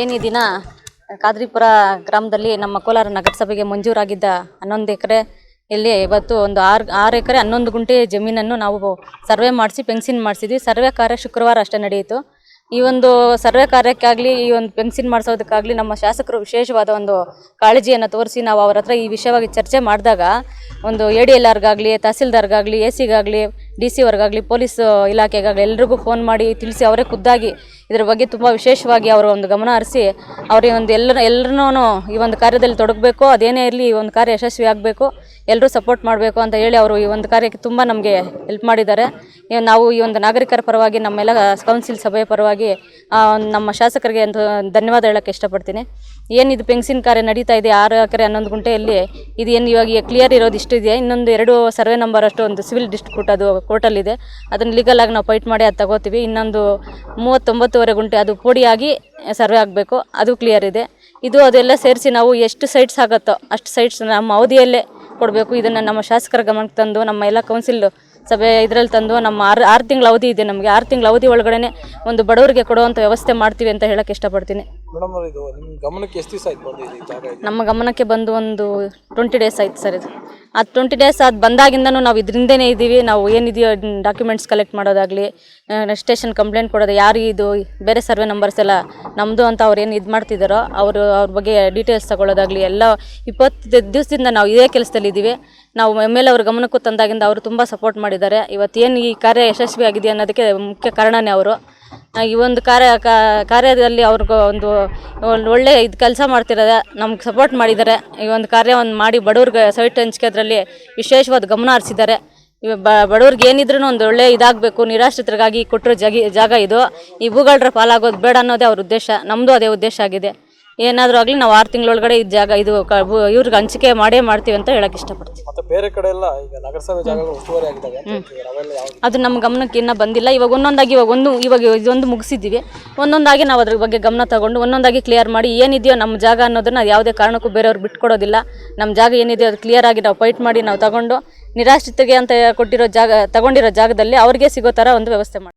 ಏನು ದಿನ ಕಾದ್ರಿಪುರ ಗ್ರಾಮದಲ್ಲಿ ನಮ್ಮ ಕೋಲಾರ ನಗರಸಭೆಗೆ ಮಂಜೂರಾಗಿದ್ದ ಹನ್ನೊಂದು ಎಕರೆ ಇಲ್ಲಿ ಇವತ್ತು ಒಂದು ಆರು ಆರು ಎಕರೆ ಹನ್ನೊಂದು ಗುಂಟೆ ಜಮೀನನ್ನು ನಾವು ಸರ್ವೆ ಮಾಡಿಸಿ, ಪೆನ್ಸಿನ್ ಮಾಡಿಸಿದ್ವಿ. ಸರ್ವೆ ಕಾರ್ಯ ಶುಕ್ರವಾರ ಅಷ್ಟೇ ನಡೆಯಿತು. ಈ ಒಂದು ಸರ್ವೆ ಕಾರ್ಯಕ್ಕಾಗಲಿ, ಈ ಒಂದು ಪೆನ್ಸಿನ್ ಮಾಡಿಸೋದಕ್ಕಾಗಲಿ ನಮ್ಮ ಶಾಸಕರು ವಿಶೇಷವಾದ ಒಂದು ಕಾಳಜಿಯನ್ನು ತೋರಿಸಿ ನಾವು ಅವ್ರ ಹತ್ರ ಈ ವಿಷಯವಾಗಿ ಚರ್ಚೆ ಮಾಡಿದಾಗ ಒಂದು ಎ ಡಿ ಎಲ್ ಆರ್ಗಾಗಲಿ, ತಹಸೀಲ್ದಾರ್ಗಾಗಲಿ, ಎ ಸಿಗಾಗಲಿ ಡಿ ಸಿ ಅವ್ರಿಗಾಗಲಿ ಪೊಲೀಸ್ ಇಲಾಖೆಗಾಗಲಿ ಎಲ್ರಿಗೂ ಫೋನ್ ಮಾಡಿ ತಿಳಿಸಿ ಅವರೇ ಖುದ್ದಾಗಿ ಇದರ ಬಗ್ಗೆ ತುಂಬ ವಿಶೇಷವಾಗಿ ಅವರು ಒಂದು ಗಮನ ಹರಿಸಿ ಅವ್ರಿಗೆ ಒಂದು ಎಲ್ಲ ಎಲ್ಲರನ್ನೂ ಈ ಒಂದು ಕಾರ್ಯದಲ್ಲಿ ತೊಡಗಬೇಕು, ಅದೇನೇ ಇರಲಿ ಈ ಒಂದು ಕಾರ್ಯ ಯಶಸ್ವಿ ಆಗಬೇಕು ಎಲ್ಲರೂ ಸಪೋರ್ಟ್ ಮಾಡಬೇಕು ಅಂತ ಹೇಳಿ ಅವರು ಈ ಒಂದು ಕಾರ್ಯಕ್ಕೆ ತುಂಬ ನಮಗೆ ಹೆಲ್ಪ್ ಮಾಡಿದ್ದಾರೆ. ನಾವು ಈ ಒಂದು ನಾಗರಿಕರ ಪರವಾಗಿ, ನಮ್ಮೆಲ್ಲ ಕೌನ್ಸಿಲ್ ಸಭೆಯ ಪರವಾಗಿ ನಮ್ಮ ಶಾಸಕರಿಗೆ ಒಂದು ಧನ್ಯವಾದ ಹೇಳೋಕ್ಕೆ ಇಷ್ಟಪಡ್ತೀನಿ. ಏನಿದು ಪೆನ್ಸಿನ್ ಕಾರ್ಯ ನಡೀತಾ ಇದೆ, ಆರು ಎಕರೆ ಹನ್ನೊಂದು ಗುಂಟೆಯಲ್ಲಿ, ಇದು ಏನು ಇವಾಗ ಕ್ಲಿಯರ್ ಇರೋದು ಇಷ್ಟು ಇದೆಯಾ? ಇನ್ನೊಂದು ಎರಡು ಸರ್ವೆ ನಂಬರ್ ಅಷ್ಟು ಒಂದು ಸಿವಿಲ್ ಡಿಸ್ಟ್ರಿಬ್ಯೂಟ್ ಅದು ಕೋರ್ಟಲ್ಲಿದೆ ಅದನ್ನು ಲೀಗಲ್ ಆಗಿ ನಾವು ಫೈಟ್ ಮಾಡಿ ಅದು ತಗೋತೀವಿ. ಇನ್ನೊಂದು ಮೂವತ್ತೊಂಬತ್ತುವರೆ ಗುಂಟೆ ಅದು ಪೋಡಿಯಾಗಿ ಸರ್ವೆ ಆಗಬೇಕು. ಅದು ಕ್ಲಿಯರ್ ಇದೆ. ಇದು ಅದೆಲ್ಲ ಸೇರಿಸಿ ನಾವು ಎಷ್ಟು ಸೈಟ್ಸ್ ಆಗುತ್ತೋ ಅಷ್ಟು ಸೈಟ್ಸ್ ನಮ್ಮ ಅವಧಿಯಲ್ಲೇ ಕೊಡಬೇಕು. ಇದನ್ನು ನಮ್ಮ ಶಾಸಕರ ಗಮನಕ್ಕೆ ತಂದು, ನಮ್ಮ ಎಲ್ಲ ಕೌನ್ಸಿಲ್ ಸಭೆ ಇದರಲ್ಲಿ ತಂದು ನಮ್ಮ ಆರು ಆರು ತಿಂಗಳ ಅವಧಿ ಇದೆ ನಮಗೆ. ಆರು ತಿಂಗಳ ಅವಧಿ ಒಳಗಡೆ ಒಂದು ಬಡವರಿಗೆ ಕೊಡುವಂಥ ವ್ಯವಸ್ಥೆ ಮಾಡ್ತೀವಿ ಅಂತ ಹೇಳಕ್ಕೆ ಇಷ್ಟಪಡ್ತೀನಿ. ಮೇಡಮ್ ನಿಮ್ಮ ಗಮನಕ್ಕೆ ಎಷ್ಟು ದಿವಸ ಆಯ್ತು ನಮ್ಮ ಗಮನಕ್ಕೆ ಬಂದು ಒಂದು ಟ್ವೆಂಟಿ ಡೇಸ್ ಆಯ್ತು ಸರ್ ಇದು. ಆ ಟ್ವೆಂಟಿ ಡೇಸ್ ಅದು ಬಂದಾಗಿಂದನೂ ನಾವು ಇದರಿಂದನೇ ಇದ್ದೀವಿ ನಾವು ಏನಿದೆಯೋ ಡಾಕ್ಯುಮೆಂಟ್ಸ್ ಕಲೆಕ್ಟ್ ಮಾಡೋದಾಗಲಿ ಸ್ಟೇಷನ್ ಕಂಪ್ಲೇಂಟ್ ಕೊಡೋದು, ಯಾರು ಇದು ಬೇರೆ ಸರ್ವೆ ನಂಬರ್ಸ್ ಎಲ್ಲ ನಮ್ಮದು ಅಂತ ಅವ್ರು ಏನು ಇದು ಮಾಡ್ತಿದ್ದಾರೋ ಅವರು ಅವ್ರ ಬಗ್ಗೆ ಡೀಟೇಲ್ಸ್ ತಗೊಳ್ಳೋದಾಗಲಿ ಎಲ್ಲ ಇಪ್ಪತ್ತು ದಿವಸದಿಂದ ನಾವು ಇದೇ ಕೆಲಸದಲ್ಲಿ ಇದ್ದೀವಿ ನಾವು ಎಂ ಎಲ್ ಅವ್ರ ಗಮನಕ್ಕೂ ತಂದಾಗಿಂದ ಅವರು ತುಂಬ ಸಪೋರ್ಟ್ ಮಾಡಿದ್ದಾರೆ. ಇವತ್ತೇನು ಈ ಕಾರ್ಯ ಯಶಸ್ವಿ ಆಗಿದೆ ಅನ್ನೋದಕ್ಕೆ ಮುಖ್ಯ ಕಾರಣನೇ ಅವರು. ಈ ಒಂದು ಕಾರ್ಯ ಕಾರ್ಯದಲ್ಲಿ ಅವ್ರಿಗೆ ಒಂದು ಒಂದು ಒಳ್ಳೆ ಇದು ಕೆಲಸ ಮಾಡ್ತಿರೋದೆ ನಮ್ಗೆ ಸಪೋರ್ಟ್ ಮಾಡಿದ್ದಾರೆ. ಈ ಒಂದು ಕಾರ್ಯವನ್ನು ಮಾಡಿ ಬಡವ್ರಿಗೆ ಸೈಟ್ ಅದರಲ್ಲಿ ವಿಶೇಷವಾದ ಗಮನ ಹರಿಸಿದ್ದಾರೆ. ಬ ಬಡವ್ರಿಗೆ ಏನಿದ್ರೂ ಒಂದು ಒಳ್ಳೆ ಇದಾಗಬೇಕು, ನಿರಾಶ್ರಿತರಿಗಾಗಿ ಕೊಟ್ಟಿರೋ ಜಾಗಿ ಜಾಗ ಇದು. ಈ ಭೂಗಳರ ಪಾಲಾಗೋದು ಬೇಡ ಅನ್ನೋದೇ ಅವ್ರ ಉದ್ದೇಶ ನಮ್ಮದು ಅದೇ ಉದ್ದೇಶ ಆಗಿದೆ. ಏನಾದರೂ ಆಗಲಿ ನಾವು ಆರು ತಿಂಗಳೊಳಗಡೆ ಈ ಜಾಗ ಇದು ಕ- ಇವ್ರಿಗೆ ಹಂಚಿಕೆ ಮಾಡೇ ಮಾಡ್ತೀವಿ ಅಂತ ಹೇಳಕ್ಕೆ ಇಷ್ಟಪಡ್ತೀವಿ ಮತ್ತೆ ಬೇರೆ ಕಡೆ ಎಲ್ಲ ಈಗ ನಗರಸಭೆ ಜಾಗಗಳು ಉಸ್ತುವಾರಿ ಆಗಿದ್ದಾವೆ ಅಂತ ಹೇಳ್ತಿದ್ದಾರೆ. ಅವೆಲ್ಲ ಯಾವ ಅದು ನಮ್ಮ ಗಮನಕ್ಕೆ ಇನ್ನೂ ಬಂದಿಲ್ಲ. ಇವಾಗ ಒಂದೊಂದಾಗಿ ಇವಾಗ ಒಂದು ಇವಾಗ ಇದೊಂದು ಮುಗಿಸಿದ್ದೀವಿ. ಒಂದೊಂದಾಗಿ ನಾವು ಅದ್ರ ಬಗ್ಗೆ ಗಮನ ತಗೊಂಡು ಒಂದೊಂದಾಗಿ ಕ್ಲಿಯರ್ ಮಾಡಿ ಏನಿದೆಯೋ ನಮ್ಮ ಜಾಗ ಅನ್ನೋದನ್ನ ಯಾವುದೇ ಕಾರಣಕ್ಕೂ ಬೇರೆಯವ್ರು ಬಿಟ್ಕೊಡೋದಿಲ್ಲ. ನಮ್ಮ ಜಾಗ ಏನಿದೆಯೋ ಅದು ಕ್ಲಿಯರ್ ಆಗಿ ನಾವು ಫೈಟ್ ಮಾಡಿ ನಾವು ತಗೊಂಡು ನಿರಾಶ್ರಿತರಿಗೆ ಅಂತ ಕೊಟ್ಟಿರೋ ಜಾಗ ತಗೊಂಡಿರೋ ಜಾಗದಲ್ಲಿ ಅವ್ರಿಗೆ ಸಿಗೋ ಥರ ಒಂದು ವ್ಯವಸ್ಥೆ ಮಾಡಿ